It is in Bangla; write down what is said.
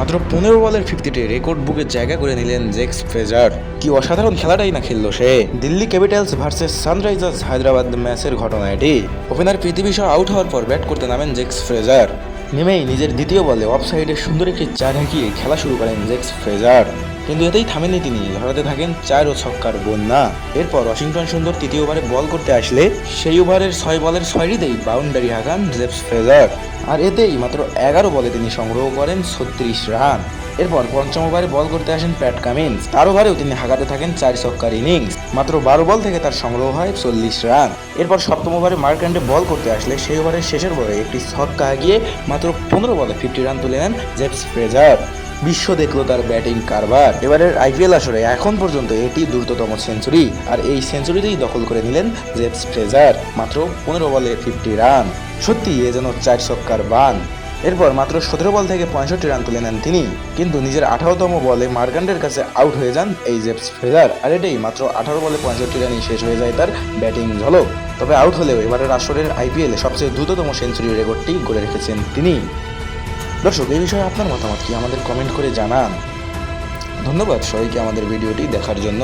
মাত্র পনেরো বলের ফিফটিতে রেকর্ড বুকের জায়গা করে নিলেন জেক্স ফ্রেজার। কি অসাধারণ খেলাটাই না খেললো সে। Delhi Capitals versus Sunrisers Hyderabad ম্যাচের ঘটনা এটি ওপেনার পৃথিবী শাহ আউট হওয়ার পর ব্যাট করতে নামেন জেক্স ফ্রেজার। নেমেই নিজের দ্বিতীয় বলে অফ সাইডে সুন্দর একটি চার হাঁকিয়ে খেলা শুরু করেন জেক্স ফ্রেজার। কিন্তু এতেই থামেননি তিনি। ধরাতে থাকেন চার ও ছক্কার বন্যা। এরপর ওয়াশিংটন সুন্দর তৃতীয় ওভারে বল করতে আসলে সেই ওভারের ছয় বলের ছয়টিতেই বাউন্ডারি হাঁকান জেক্স ফ্রেজার। আর এতেই মাত্র এগারো বলে তিনি সংগ্রহ করেন ছত্রিশ রান। এরপর পঞ্চম ওভারে বল করতে আসেন প্যাট কামিন্স। তার ওভারেও তিনি হাঁকাতে থাকেন চার ছক্কার ইনিংস। মাত্র বারো বল থেকে তার সংগ্রহ হয় চল্লিশ রান। এরপর সপ্তম ওভারে মার্কেন্ডে বল করতে আসলে সেই ওভারের শেষের বলে একটি ছক্কা হাঁকিয়ে মাত্র পনেরো বলে ফিফটি রান তুলে নেন জেপস ফ্রেজার। বিশ্ব দেখল তার ব্যাটিং কারবার। এবারের আইপিএল আসরে এখন পর্যন্ত এটি দ্রুততম সেঞ্চুরি, আর এই সেঞ্চুরিতেই দখল করে নিলেন জেপস ফ্রেজার মাত্র পনেরো বলে ফিফটি রান। সত্যি, এ যেন চার ছক্কার বান। এরপর মাত্র সতেরো বল থেকে পঁয়ষট্টি রান তুলে নেন তিনি। কিন্তু নিজের আঠারোতম বলে মার্কান্ডের কাছে আউট হয়ে যান এই জেপস ফ্রেজার আর এটাই মাত্র আঠারো বলে পঁয়ষট্টি রানই শেষ হয়ে যায় তার ব্যাটিং ঝলক। তবে আউট হলেও এবারের আসরের আইপিএলে সবচেয়ে দ্রুততম সেঞ্চুরি রেকর্ডটি গড়ে রেখেছেন তিনি। দর্শক এই বিষয়ে আপনার মতামত কি? আমাদের কমেন্ট করে জানান। ধন্যবাদ সবাইকে আমাদের ভিডিওটি দেখার জন্য।